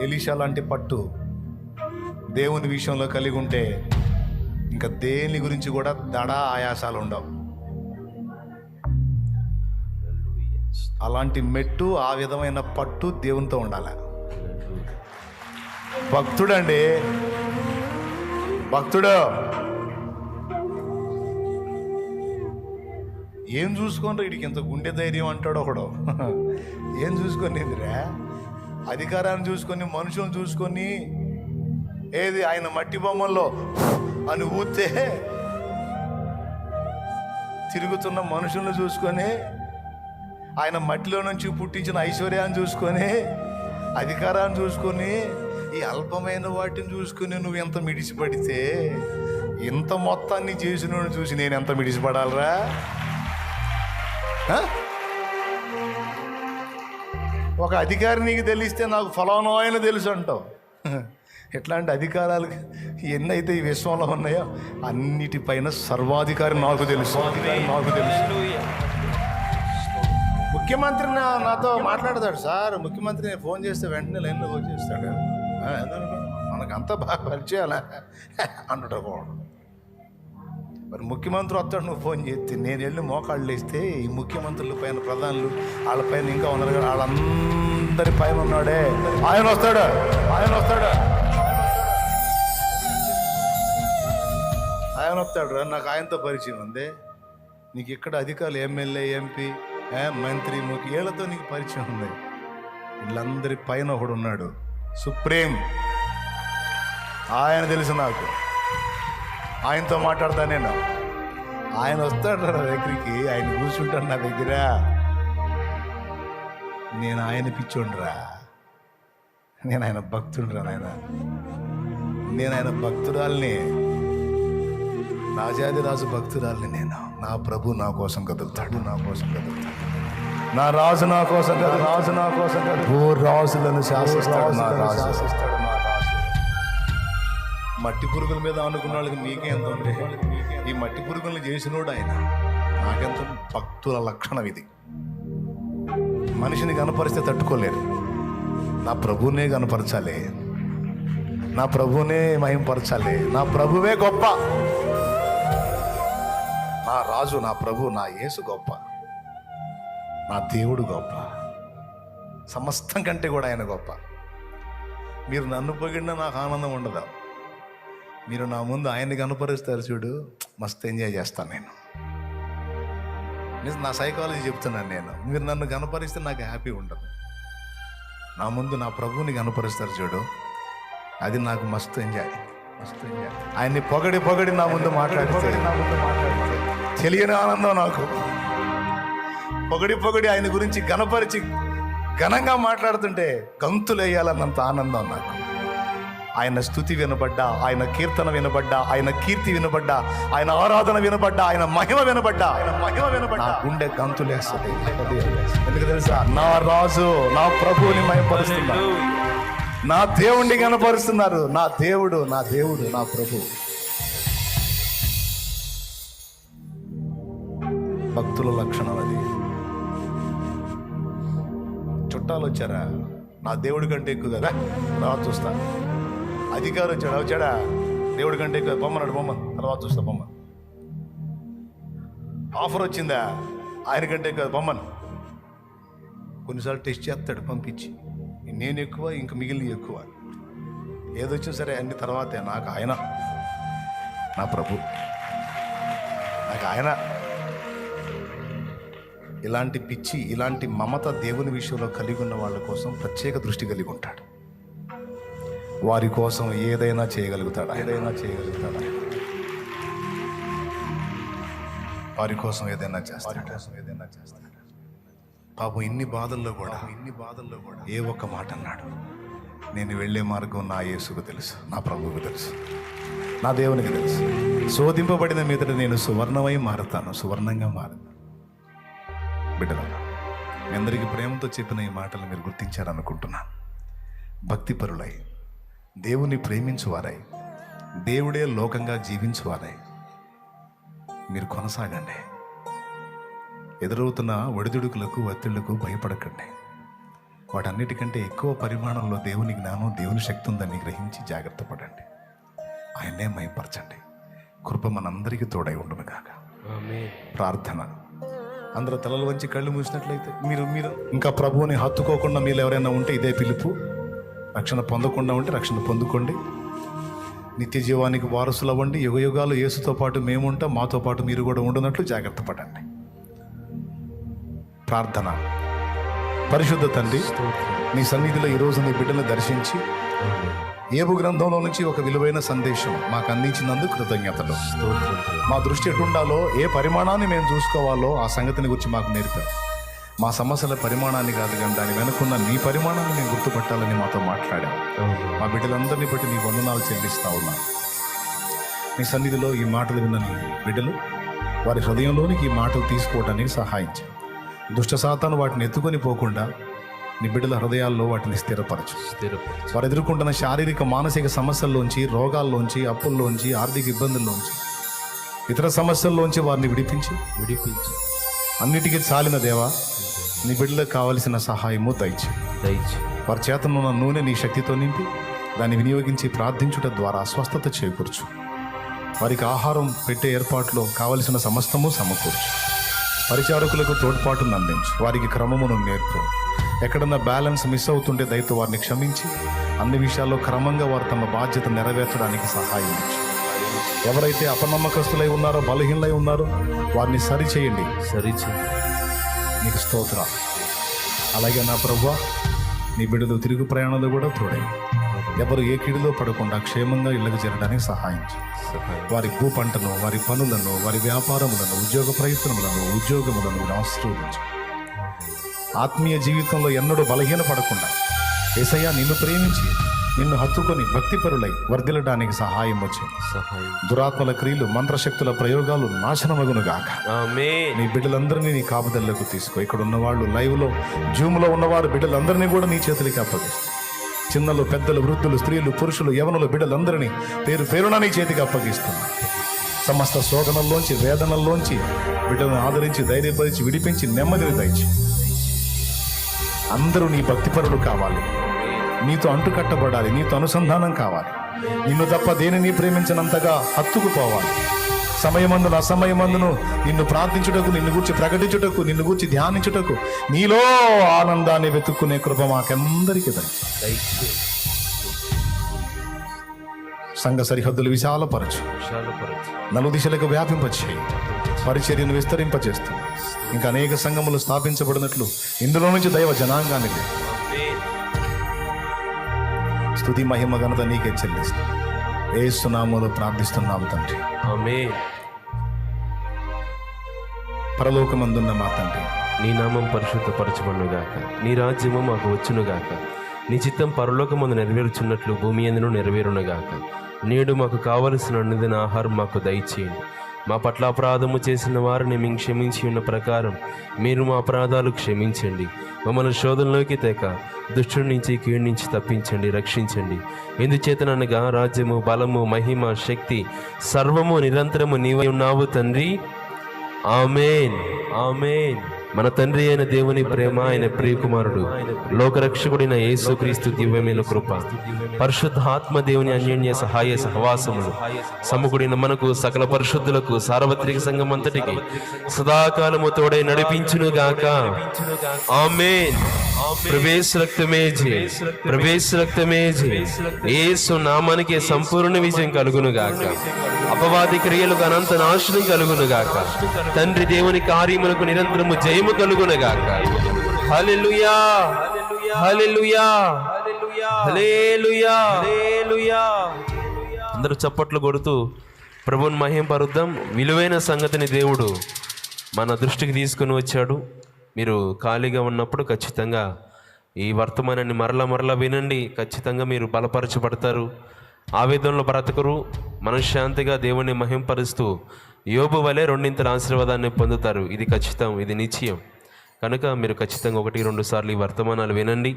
Elisha లాంటి పట్టు దేవుని విషయంలో కలిగి ఉంటే ఇంకా దేని గురించి కూడా దడా ఆయాసాలు ఉండవు. అలాంటి మెట్టు ఆ విధమైన పట్టు దేవునితో ఉండాలి. భక్తుడండి. భక్తుడు. ఏం చూసుకోండి వీడికి ఇంత గుండె ధైర్యం అంటాడు ఒకడు. ఏం చూసుకోండి ఏందిరా అధికారాన్ని చూసుకొని మనుషులను చూసుకొని ఏది ఆయన మట్టి బొమ్మల్లో అని ఊతే తిరుగుతున్న మనుషులను చూసుకొని ఆయన మట్టిలో నుంచి పుట్టించిన ఐశ్వర్యాన్ని చూసుకొని అధికారాన్ని చూసుకొని ఈ అల్పమైన వాటిని చూసుకుని నువ్వు ఎంత మిడిసిపడితే ఇంత మొత్తాన్ని చేసిన చూసి నేను ఎంత మిడిసిపడాలరా? ఒక అధికారి నీకు తెలిస్తే నాకు ఫలానా ఆయన తెలుసు అంటావు. ఎట్లాంటి అధికారాలు ఎన్నైతే ఈ విశ్వంలో ఉన్నాయో అన్నిటిపైన సర్వాధికారి నాకు తెలుసు. నాకు తెలుసు. ముఖ్యమంత్రి నాతో మాట్లాడతాడు సార్. ముఖ్యమంత్రి నేను ఫోన్ చేస్తే వెంటనే లైన్లో వచ్చేస్తాడు. మనకంతా బాగా పరిచయాలా. అంటాడు. మరి ముఖ్యమంత్రి వస్తాడు నువ్వు ఫోన్ చేస్తే. నేను వెళ్ళి మోకాళ్ళు వేస్తే ఈ ముఖ్యమంత్రుల పైన ప్రధానులు వాళ్ళ పైన ఇంకా ఉన్నారు కదా వాళ్ళందరి పైన ఉన్నాడే. ఆయన వస్తాడు? ఆయన వస్తాడు? ఆయన వస్తాడు రా నాకు ఆయనతో పరిచయం ఉంది. నీకు ఇక్కడ అధికారులు ఎమ్మెల్యే ఎంపీ మంత్రి ముఖ్య వీళ్ళతో నీకు పరిచయం ఉంది. వీళ్ళందరి పైన ఒకడు ఉన్నాడు. సుప్రీం. ఆయన తెలుసు నాకు. ఆయనతో మాట్లాడతా నేను. ఆయన వస్తాడు నా దగ్గరికి ఆయన కూర్చుంటాడు నా దగ్గర. నేను ఆయన పిచ్చోండ్రా నేను ఆయన భక్తుడురా నాయన. నేను ఆయన భక్తురాల్ని. రాజాదిరాజు భక్తురాల్ని నేను. నా ప్రభు నా కోసం కదులుతాడు నా కోసం కదులుతాడు. నా రాజు నా కోసం కదు రాజు నా కోసం కదు ఓ రాజులను శాసిస్తాడు నా రాజు. శాసిస్తాడు రాజు మట్టి పురుగుల మీద అనుకున్న వాళ్ళకి మీకే ఎంత ఉండే? ఈ మట్టి పురుగులను చేసినోడు ఆయన. నాకెంత భక్తుల లక్షణం ఇది. మనిషిని కనపరిస్తే తట్టుకోలేరు. నా ప్రభువునే కనపరచాలి. నా ప్రభువునే మహింపరచాలి. నా ప్రభువే గొప్ప. నా రాజు నా ప్రభు నా యేసు గొప్ప. నా దేవుడు గొప్ప. సమస్తం కంటే కూడా ఆయన గొప్ప. మీరు నన్ను పొగిడినా నాకు ఆనందం ఉండదు? మీరు నా ముందు ఆయన్ని కనపరుస్తారు చూడు మస్తు ఎంజాయ్ చేస్తాను నేను. నా సైకాలజీ చెప్తున్నాను నేను. మీరు నన్ను కనపరిస్తే నాకు హ్యాపీ ఉండదు. నా ముందు నా ప్రభువుని కనపరుస్తారు చూడు అది నాకు మస్తు ఎంజాయ్ మస్తు ఎంజాయ్ ఆయన్ని పొగడి పొగడి నా ముందు మాట్లాడితే నా ముందు మాట్లాడితే తెలియని ఆనందం నాకు. పొగడి పొగడి ఆయన గురించి గనపరిచి ఘనంగా మాట్లాడుతుంటే గంతులు వేయాలన్నంత ఆనందం నాకు. ఆయన స్థుతి వినబడ్డా ఆయన కీర్తన వినబడ్డా ఆయన కీర్తి వినబడ్డా ఆయన ఆరాధన వినబడ్డా ఆయన మహిమ వినబడ్డా ఆయన మహిమ వినబడ్డా. గుండె గంతులేస్తుంది ఎందుకు తెలుసా? నా రాజు నా ప్రభువుని మహిమపరుస్తున్నారు నా దేవుణ్ణి కనపరుస్తున్నారు. నా దేవుడు నా దేవుడు నా ప్రభు. భక్తుల లక్షణం అది. చుట్టాలు వచ్చారా? నా దేవుడి కంటే ఎక్కువ కదా? తర్వాత చూస్తా. అధికారం వచ్చాడు వచ్చాడా దేవుడి కంటే ఎక్కువ బొమ్మనాడు బొమ్మ. తర్వాత చూస్తా బొమ్మ. ఆఫర్ వచ్చిందా? ఆయన కంటే కాదు బొమ్మను. కొన్నిసార్లు టెస్ట్ చేస్తాడు పంపించి. నేను ఎక్కువ ఇంక మిగిలిన ఎక్కువ. ఏదొచ్చినా సరే అన్ని తర్వాతే. నాకు ఆయన. నా ప్రభు. నాకు ఆయన. ఇలాంటి పిచ్చి ఇలాంటి మమత దేవుని విషయంలో కలిగి ఉన్న వాళ్ళ కోసం ప్రత్యేక దృష్టి కలిగి ఉంటాడు. వారి కోసం ఏదైనా చేయగలుగుతాడు? ఏదైనా చేయగలుగుతాడు? వారి కోసం ఏదైనా చేస్తాడు? కోసం ఏదైనా చేస్తాడు? పాపం ఇన్ని బాధల్లో కూడా ఇన్ని బాధల్లో కూడా ఏ ఒక్క మాట అన్నాడు? నేను వెళ్ళే మార్గం నా యేసుకు తెలుసు నా ప్రభువుకు తెలుసు నా దేవునికి తెలుసు. శోధింపబడిన మీదట నేను సువర్ణమై మారుతాను సువర్ణంగా మారుతాను. బిడ్డలారా మీ అందరికీ ప్రేమతో చెప్పిన ఈ మాటలు మీరు గుర్తించారనుకుంటున్నాను. భక్తిపరులై దేవుని ప్రేమించువారై దేవుడే లోకంగా జీవించువారై. మీరు కొనసాగండి. ఎదురవుతున్న ఒడిదుడుకులకు ఒత్తిళ్ళకు భయపడకండి. వాటన్నిటికంటే ఎక్కువ పరిమాణంలో దేవుని జ్ఞానం దేవుని శక్తి ఉందని గ్రహించి జాగ్రత్త పడండి. ఆయన్నే మయపరచండి. కృప మనందరికీ తోడై ఉండును కాక ప్రార్థన. అందరూ తలలు వంచి కళ్ళు మూసినట్లయితే మీరు మీరు ఇంకా ప్రభువుని హత్తుకోకుండా మీరు ఎవరైనా ఉంటే ఇదే పిలుపు. రక్షణ పొందకుండా ఉంటే రక్షణ పొందుకోండి. నిత్య జీవానికి వారసులు అవ్వండి యుగ యుగాలు యేసుతో పాటు మేము ఉంటాం మాతో పాటు మీరు కూడా ఉండునట్లు జాగ్రత్త పడండి. ప్రార్థన. పరిశుద్ధ తండ్రి నీ సన్నిధిలో ఈరోజు నీ బిడ్డను దర్శించి. ఏబు గ్రంథంలో నుంచి ఒక విలువైన సందేశం మాకు అందించినందుకు కృతజ్ఞతలు. మా దృష్టి ఎటుండాలో ఏ పరిమాణాన్ని మేము చూసుకోవాలో ఆ సంగతిని గురించి మాకు నేర్పాం మా సమస్యల పరిమాణాన్ని కాదు కానీ దాని వెనుకున్న నీ పరిమాణాన్ని మేము గుర్తుపట్టాలని మాతో మాట్లాడాం. మా బిడ్డలందరినీ బట్టి నీ వందనాలు చెల్లిస్తా ఉన్నాం. నీ సన్నిధిలో ఈ మాటలు విన్న నీ బిడ్డలు వారి హృదయంలోనికి ఈ మాటలు తీసుకోవడానికి సహాయించు. దుష్ట సాతాను వాటిని ఎత్తుకొని పోకుండా నీ బిడ్డల హృదయాల్లో వాటిని స్థిరపరచు. స్థిరపరచు. వారు ఎదుర్కొంటున్న శారీరక మానసిక సమస్యల్లోంచి రోగాల్లోంచి అప్పుల్లోంచి ఆర్థిక ఇబ్బందుల్లోంచి ఇతర సమస్యల్లోంచి వారిని విడిపించి. విడిపించి. అన్నిటికీ చాలిన దేవా నీ బిడ్డలకు కావలసిన సహాయము దయచి. దయచి. వారి చేతనున్న నూనె నీ శక్తితో నింపి దాన్ని వినియోగించి ప్రార్థించుట ద్వారా స్వస్థత చేకూర్చు. వారికి ఆహారం పెట్టే ఏర్పాట్లో కావలసిన సమస్తము సమకూర్చు. పరిచారకులకు తోడ్పాటును అందించు. వారికి క్రమమును నేర్పు. ఎక్కడన్నా బ్యాలెన్స్ మిస్ అవుతుంటే దయతో వారిని క్షమించి అన్ని విషయాల్లో క్రమంగా వారు తమ బాధ్యత నెరవేర్చడానికి సహాయం ఇచ్చు. ఎవరైతే అపనమ్మకస్తులై ఉన్నారో బలహీనలై ఉన్నారో వారిని సరిచేయండి. సరిచేయండి నీకు స్తోత్ర. అలాగే నా ప్రభు నీ బిడ్డలు తిరుగు ప్రయాణంలో కూడా తోడై. ఎవరు ఏ కిడిలో పడకుండా క్షేమంగా ఇళ్ళకి చేరడానికి సహాయం వారి భూ పంటను వారి పనులను వారి వ్యాపారములను ఉద్యోగ ప్రయత్నములను ఉద్యోగములను కూడా ఆశీర్వదించు. ఆత్మీయ జీవితంలో ఎన్నడూ బలహీన పడకుండా ఏసయ్యా నిన్ను ప్రేమించి నిన్ను హత్తుకొని భక్తిపరులై వర్ధిల్లడానికి సహాయం వచ్చింది సహాయం. దురాత్మల క్రియలు మంత్రశక్తుల ప్రయోగాలు నాశనమగునుగాక. నీ బిడ్డలందరినీ నీ కాపుదల్లోకి తీసుకో. ఇక్కడ ఉన్నవాళ్ళు లైవ్లో జూమ్లో ఉన్నవారు బిడ్డలందరినీ కూడా నీ చేతులకి అప్పగిస్తారు చిన్నలు పెద్దలు వృద్ధులు స్త్రీలు పురుషులు యవనులు బిడ్డలందరినీ పేరు పేరున నీ చేతికి అప్పగిస్తున్నా సమస్త శోధనల్లోంచి వేదనల్లోంచి బిడ్డలను ఆదరించి ధైర్యపరిచి విడిపించి నెమ్మదిని దయచి అందరూ నీ భక్తిపరులు కావాలి. నీతో అంటుకట్టబడాలి నీతో అనుసంధానం కావాలి. నిన్ను తప్ప దేనిని ప్రేమించినంతగా హత్తుకుపోవాలి. సమయమందును అసమయమందును నిన్ను ప్రార్థించుటకు నిన్ను గురించి ప్రకటించుటకు నిన్ను గురించి ధ్యానించుటకు నీలో ఆనందాన్ని వెతుక్కునే కృప మాకందరికీ దయచేయి. సంఘ సరిహద్దులు విశాలపరచు. నలు దిశలకు వ్యాపింపచేయి. పరిచర్యను విస్తరింపచేస్తూ ఇంకా అనేక సంఘములు స్థాపించబడినట్లు ఇందులో నుంచి దైవ జనాంగానికి స్తుతి మహిమ ఘనత నీకే చెల్లిస్తూ ఏ సునామలో ప్రార్థిస్తున్నాము తండ్రి పరలోకమందున్న మా తండ్రి. నీ నామం పరిశుద్ధపరచబడునుగాక నీ రాజ్యము మాకు వచ్చునుగాక నీ చిత్తం పరలోకమందు నెరవేరుచున్నట్లు భూమి ఎందును నెరవేరునుగాక. నేడు మాకు కావలసిన నిదిన ఆహారం మాకు దయచేయండి. మా పట్ల అపరాధము చేసిన వారిని మేము క్షమించి ఉన్న ప్రకారం మీరు మా అపరాధాలు క్షమించండి. మమ్మల్ని శోధనలోకి తెక దుష్టుడి నుంచి కీడు నుంచి తప్పించండి రక్షించండి. ఎందుచేతననగా రాజ్యము బలము మహిమ శక్తి సర్వము నిరంతరము నీవై ఉన్నావు తండ్రి? ఆమెన్. ఆమెన్. మన తండ్రి అయిన దేవుని ప్రేమ ఆయన ప్రియకుమారుడు లోకరక్షకుడైన యేసుక్రీస్తు దివ్యమైన కృప పరిశుద్ధాత్మ దేవుని అన్యోన్య సహాయ సహవాసములు సమకుడిన మనకు సకల పరిశుద్ధులకు సార్వత్రిక సంఘం అంతటికి సదాకాలము తోడై నడిపించును గాక ఆమెన్. ప్రవేశ రక్తమే జే. ప్రవేశ రక్తమే జే. యేసు నామానికి సంపూర్ణ విజయం కలుగును గాక అపవాది క్రియలకు అనంత నాశనం కలుగును గాక తండ్రి దేవుని కార్యములకు నిరంతరము జయము కలుగును గాక హల్లెలూయా. హల్లెలూయా. హల్లెలూయా. హల్లెలూయా. అందరూ చప్పట్లు కొడుతూ ప్రభుని మహింపరుద్దాం. విలువైన సంగతిని దేవుడు మన దృష్టికి తీసుకుని వచ్చాడు. మీరు ఖాళీగా ఉన్నప్పుడు ఖచ్చితంగా ఈ వర్తమానాన్ని మరల మరలా వినండి. ఖచ్చితంగా మీరు బలపరచబడతారు. ఆవేదనలో బ్రతకరు. మనశ్శాంతిగా దేవుణ్ణి మహింపరుస్తూ యోబు వలె రెండింతల ఆశీర్వాదాన్ని పొందుతారు. ఇది ఖచ్చితం ఇది నిశ్చయం. కనుక మీరు ఖచ్చితంగా ఒకటి రెండు సార్లు ఈ వర్తమానాలు వినండి.